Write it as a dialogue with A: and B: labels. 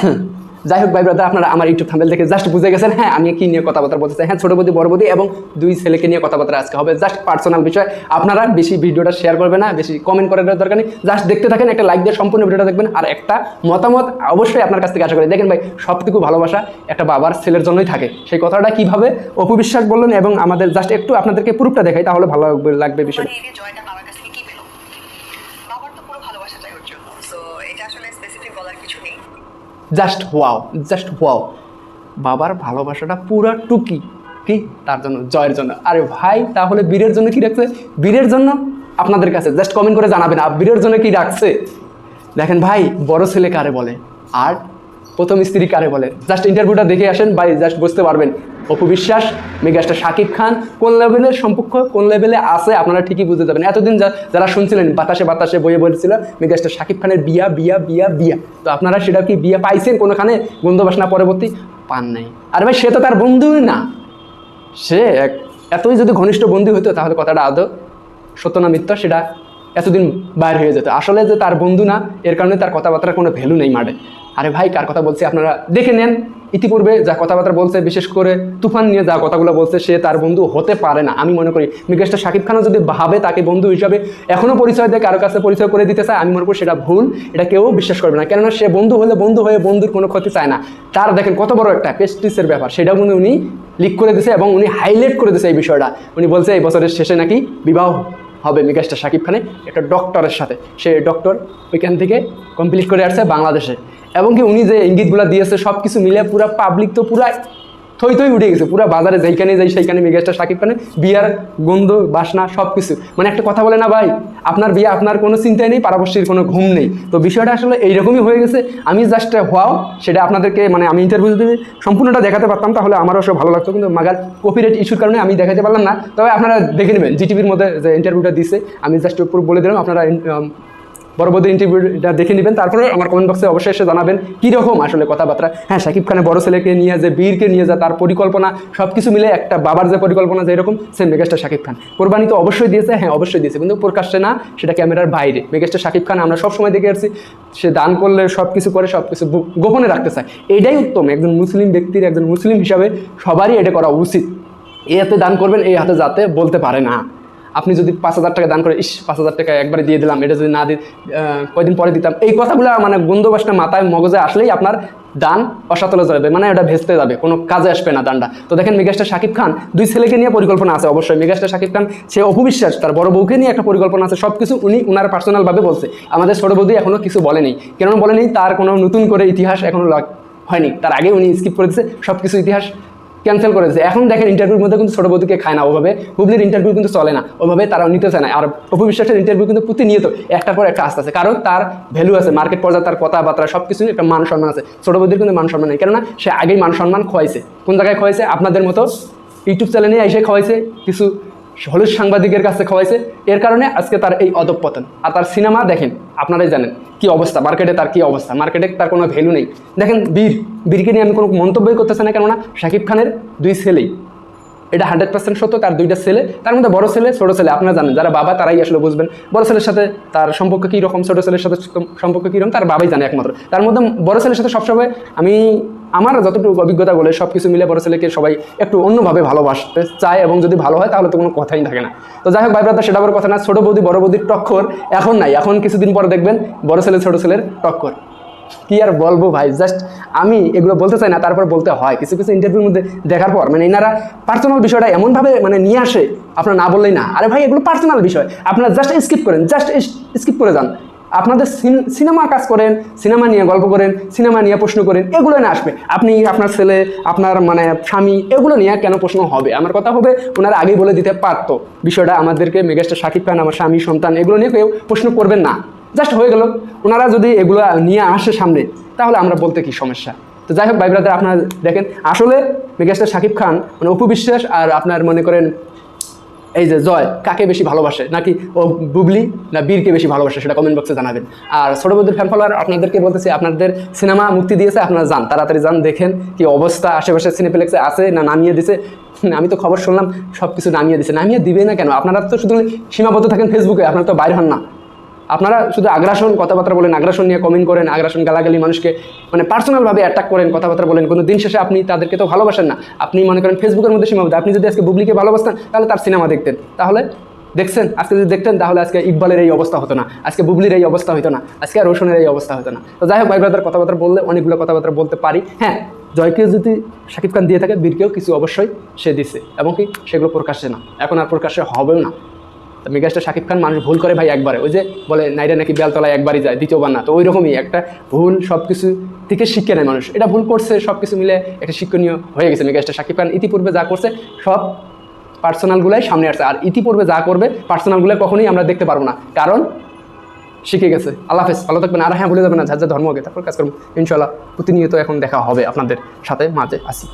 A: যাই হোক ভাই ব্রাদার আপনারা আমার ইউটিউব থাম্বেল দেখে জাস্ট বুঝে গেছেন হ্যাঁ আমি কি নিয়ে কথাবার্তা বলতে চাই। হ্যাঁ ছোটো বদি, বড় বদি এবং দুই ছেলেকে নিয়ে কথাবার্তা আজকে হবে। জাস্ট পার্সোনাল বিষয়, আপনারা বেশি ভিডিওটা শেয়ার করবেন না, বেশি কমেন্ট করার দরকার নেই। জাস্ট দেখতে থাকেন, একটা লাইক দিয়ে সম্পূর্ণ ভিডিওটা দেখবেন আর একটা মতামত অবশ্যই আপনার কাছ থেকে আশা করি। দেখেন ভাই, সবটুকু ভালোবাসা একটা বাবার ছেলের জন্যই থাকে। সেই কথাটা কীভাবে অপবিশ্বাস বললেন এবং আমাদের জাস্ট একটু আপনাদেরকে প্রুফটা দেখাই, তাহলে ভালো লাগবে- বিষয়টা
B: মানে এই যে জয়টা বাবার কাছ থেকে কি পেল বাবার তো পুরো ভালোবাসাটাই ওর জন্য সো এটা আসলে স্পেসিফিক বলার কিছু নেই
A: জাস্ট ওয়াও জাস্ট ওয়াও। বাবার ভালোবাসাটা পুরা টুকি, কি? তার জন্য, জয়ের জন্য। আরে ভাই, তাহলে বীরের জন্য কি রাখছে? বীরের জন্য আপনাদের কাছে, জাস্ট কমেন্ট করে জানাবেন। বীরের জন্য কি রাখছে? দেখেন ভাই, বড় ছেলে কারে বলে? আর প্রথম স্ত্রী কারে বলে? জাস্ট ইন্টারভিউটা দেখে আসেন, ভাই জাস্ট বুঝতে পারবেন। অপু বিশ্বাস, মেগাস্টার শাকিব খান, কোন লেভেলের সম্পর্ক, কোন লেভেলে আছে, আপনারা ঠিকই বুঝতে যাবেন। এতদিন যারা শুনছিলেন, বাতাসে বাতাসে বইয়ে বলছিল, মেগাস্টার শাকিব খানের বিয়া বিয়া বিয়া বিয়া। তো আপনারা সেটা কি বিয়া পাইছেন কোনোখানে? গন্ধ বাসনা পরবর্তী? পান নাই। আর ভাই, সে তো তার বন্ধুই না। সে এক এতই যদি ঘনিষ্ঠ বন্ধু হতো, তাহলে কথাটা আদৌ সত্য না মিথ্যা? সেটা এতদিন বাইর হয়ে যেত। আসলে যে তার বন্ধু না, এর কারণে তার কথাবার্তার কোনো ভ্যালু নেই মাঠে। আরে ভাই, কার কথা বলছি আপনারা দেখে নেন। ইতিপূর্বে যা কথাবার্তা বলছে, বিশেষ করে তুফান নিয়ে যা কথাগুলো বলছে, সে তার বন্ধু হতে পারে না। আমি মনে করি মিকেশটা শাকিব খানও যদি ভাবে তাকে বন্ধু হিসাবে এখনও পরিচয় দেয়, কারও কাছে পরিচয় করে দিতে চায়, আমি মনে করি সেটা ভুল। এটা কেউ বিশ্বাস করবে না। কেননা সে বন্ধু হলে বন্ধু হয়ে বন্ধুর কোনো ক্ষতি চায় না। তার দেখেন কত বড় একটা পেস্টিসের ব্যাপার। সেটাও কিন্তু উনি লিক করে দিছে এবং উনি হাইলাইট করে দিছে এই বিষয়টা। উনি বলছে, এই বছরের শেষে নাকি বিবাহ হবে মিকাশটা শাকিব খানে একটা ডক্টরের সাথে। সে ডক্টর ওইখান থেকে কমপ্লিট করে আসছে বাংলাদেশে। এবং কি উনি যে ইঙ্গিতগুলো দিয়েছে সব কিছু মিলে পুরো পাবলিক তো পুরা থই থই উঠে গেছে, পুরো বাজারে যেইখানে যাই সেইখানে মেগাস্টার শাকিব খানের বিয়ার গন্ধ, বাসনা সব কিছু মানে একটা কথা বলে না ভাই, আপনার বিয়ে, আপনার কোনো চিন্তাই নেই পারাবর্ষীর কোনো ঘুম নেই। তো বিষয়টা আসলে এইরকমই হয়ে গেছে, আমি জাস্ট হওয়াও সেটা আপনাদেরকে মানে আমি ইন্টারভিউ যদি সম্পূর্ণটা দেখাতে পারতাম, তাহলে আমারও সব ভালো লাগতো। কিন্তু মাগার কপিরাইট ইস্যুর কারণে আমি দেখাতে পারলাম না। তবে আপনারা দেখে নেবেন জিটিভির মধ্যে যে ইন্টারভিউটা দিছে, আমি জাস্ট উপর বলে দিলাম, আপনারা পরবর্তী ইন্টারভিউটা দেখে নেবেন। তারপরে আমার কমেন্ট বক্সে অবশ্যই এসে জানাবেন কীরকম আসলে কথাবার্তা। হ্যাঁ শাকিব খানের বড় ছেলেকে নিয়ে যে, বীরকে নিয়ে যা, তার পরিকল্পনা সব কিছু মিলে একটা বাবার যে পরিকল্পনা যে এরকম সে মেগাস্টার শাকিব খান। কোরবানি তো অবশ্যই দিয়েছে হ্যাঁ অবশ্যই দিয়েছে, কিন্তু প্রকাশ্যে না, সেটা ক্যামেরার বাইরে। মেগাস্টার শাকিব খান, আমরা সবসময় দেখে আসছি, সে দান করলে সব কিছু করে সব কিছু গোপনে রাখতে চায়। এটাই উত্তম, একজন মুসলিম ব্যক্তির, একজন মুসলিম হিসাবে সবারই এটা করা উচিত। এই হাতে দান করবেন এই হাতে যাতে বলতে পারে না। আপনি যদি পাঁচ হাজার টাকা দান করে, ইস, পাঁচ হাজার টাকা একবারে দিয়ে দিলাম, এটা যদি না দিই কয়দিন পরে দিতাম। এই কথাগুলো মানে গন্ধবাসটা মাথায় মগজে আসলেই আপনার দান অসাতলে যাবে মানে ওটা ভেস্তে যাবে, কোনো কাজে আসবে না দানটা। তো দেখেন মেগাস্টার শাকিব খান, দুই ছেলেকে নিয়ে পরিকল্পনা আছে অবশ্যই। মেগাস্টার শাকিব খান, সে অপবিশ্বাস, তার বড় বউকে নিয়ে একটা পরিকল্পনা আছে সব কিছু উনি উনার পার্সোনালভাবে বলছে। আমাদের ছোট বৌদি এখনও কিছু বলেনি কেন বলেনি তার কোনো নতুন করে ইতিহাস এখনও হয়নি। তার আগে উনি স্কিপ করে দিয়েছে সব কিছু ইতিহাস ক্যান্সেল করে দিয়েছে এখন দেখেন ইন্টারভিউর মধ্যে কিন্তু ছোট বৌদিকে খায় না, ওভাবে হুবলির ইন্টারভিউ কিন্তু চলে না, ওভাবে তারা নিতে চায় না। আর অপু বিশ্বাসের ইন্টারভিউ কিন্তু প্রতিনিয়ত একটার পর একটা আসতে আছে কারণ তার ভ্যালু আছে মার্কেট পর্যায়ে তার কথাবার্তা সব কিছু একটা মান সম্মান আছে। ছোট বৌদির কিন্তু মান সম্মান নেই, কেননা সে আগেই মান সম্মান খোয়াইছে। কোন জায়গায় খোয়াইছে? আপনাদের মতো ইউটিউব চ্যানেলে এসে খাওয়াইছে কিছু হলুদ সাংবাদিকের কাছে খাওয়াইছে এর কারণে আজকে তার এই অধঃপতন। আর তার সিনেমা দেখেন, আপনারাই জানেন। কি অবস্থা? মার্কেটে তার কি অবস্থা? মার্কেটে তার কোনো ভ্যালু নেই। দেখেন, বীর, বীরকে নিয়ে আমি কোনো মন্তব্যই করতেছি না কেননা শাকিব খানের দুই ছেলেই। এটা হান্ড্রেড পার্সেন্ট সত্য, তার দুইটা ছেলে। তার মধ্যে বড় ছেলে, ছোটো ছেলে। আপনারা জানেন, যারা বাবা, তারাই আসলে বুঝবেন। বড় ছেলের সাথে তার সম্পর্ক কী রকম ছোটো ছেলের সাথে সম্পর্ক কীরকম, তার বাবাই জানে একমাত্র। তার মধ্যে বড় ছেলের সাথে সবসময় আমি আমার যতটুকু অভিজ্ঞতা বলে সব কিছু মিলে বড় ছেলেকে সবাই একটু অন্যভাবে ভালোবাসতে চায় এবং যদি ভালো হয় তাহলে তো কোনো কথাই থাকে না। তো যাই হোক ভাই সেটা বড় কথা না, ছোটো বৌদি, বড় বৌদির টক্কর এখন নাই। এখন কিছুদিন পরে দেখবেন বড় ছেলে, ছোটো ছেলের টক্কর। কি আর বলব ভাই জাস্ট আমি এগুলো বলতে চাই না, তারপর বলতে হয়। কিছু কিছু ইন্টারভিউর মধ্যে দেখার পর মানে এনারা পার্সোনাল বিষয়টা এমনভাবে মানে নিয়ে আসে, আপনার না বললেই না। আরে ভাই, এগুলো পার্সোনাল বিষয়। আপনারা জাস্ট স্কিপ করেন জাস্ট স্কিপ করে যান। আপনাদের সিনেমা কাজ করেন, সিনেমা নিয়ে গল্প করেন, সিনেমা নিয়ে প্রশ্ন করেন, এগুলো না আসবে। আপনি আপনার ছেলে, আপনার মানে স্বামী, এগুলো নিয়ে কেন প্রশ্ন হবে? আমার কথা হবে, ওনারা আগেই বলে দিতে পারতো। বিষয়টা আমাদেরকে মেগাস্টার শাকিব খান, আমার স্বামী, সন্তান, এগুলো নিয়ে কেউ প্রশ্ন করবেন না। জাস্ট হয়ে গেল। ওনারা যদি এগুলো নিয়ে আসে সামনে, তাহলে আমরা বলতে কি সমস্যা? তো যাই হোক, ভাই ব্রাদার, আপনারা দেখেন, আসলে মেগাস্টার শাকিব খান মানে অপু আর আপনার মনে করেন এই যে জয়, কাকে বেশি ভালোবাসে? নাকি ও বুবলি না বীরকে বেশি ভালোবাসে? সেটা কমেন্ট বক্সে জানাবেন। আর ছোটো বন্ধুর ফ্যান ফলোয়ার আপনাদেরকে বলতেছি, আপনাদের সিনেমা মুক্তি দিয়েছে, আপনারা যান, তাড়াতাড়ি যান, দেখেন কি অবস্থা, আশেপাশে সিনেপ্লেক্সে আছে না নামিয়ে দিছে? আমি তো খবর শুনলাম সব কিছু নামিয়ে দিছে। নামিয়ে দিবে না কেন? আপনারা তো শুধু সীমাবদ্ধ থাকেন ফেসবুকে আপনারা তো বাইরে হন না। আপনারা শুধু আগ্রাসন কথাবার্তা বলেন, আগ্রাসন নিয়ে কমেন্ট করেন, আগ্রাসন গালাগালি মানুষকে মানে পার্সোনালভাবে অ্যাটাক করেন কথাবার্তা বলেন, কোনো দিন শেষে আপনি তাদেরকে তো ভালোবাসেন না। আপনি মনে করেন ফেসবুকের মধ্যে সীমাবদ্ধ। আপনি যদি আজকে বুবলিকে ভালোবাসতেন, তাহলে তার সিনেমা দেখতেন। তাহলে দেখছেন, আজকে যদি দেখতেন, তাহলে আজকে ইকবালের এই অবস্থা হতো না। আজকে বুবলির এই অবস্থা হতো না। আজকে রোশনের এই অবস্থা হতো না। তো যাই হোক, ভাই ব্রাদার কথাবার্তা বললে, অনেকগুলো কথাবার্তা বলতে পারি। হ্যাঁ জয়কে যদি শাকিব খান দিয়ে থাকে, বীরকেও কিছু অবশ্যই সে দিছে। এবং কি, সেগুলো প্রকাশ্যে না। এখন আর প্রকাশ্যে হবেও না। মেগাস্টার শাকিব খান মানুষ ভুল করে ভাই একবারে। ওই যে বলে, নাইরা নাকি বেলতলায় একবারই যায়, দ্বিতীয়বার না। তো ওই রকমই একটা ভুল সব কিছু থেকে শিক্ষা নেয় মানুষ। এটা ভুল করছে সব কিছু মিলে একটা শিক্ষণীয় হয়ে গেছে মেগাস্টার শাকিব খান। ইতিপূর্বে যা করছে, সব পার্সোনালগুলাই সামনে আসছে। আর ইতিপূর্বে যা করবে পার্সোনালগুলো কখনোই আমরা দেখতে পারব না। কারণ শিখে গেছে। আল্লাহ হাফেজ, ভালো থাকবেন। আর হ্যাঁ ভুলে যাবেন না যার যা ধর্ম তারপর কাজ করব ইনশাল্লাহ প্রতিনিয়ত এখন দেখা হবে আপনাদের সাথে, মাঝে আসি।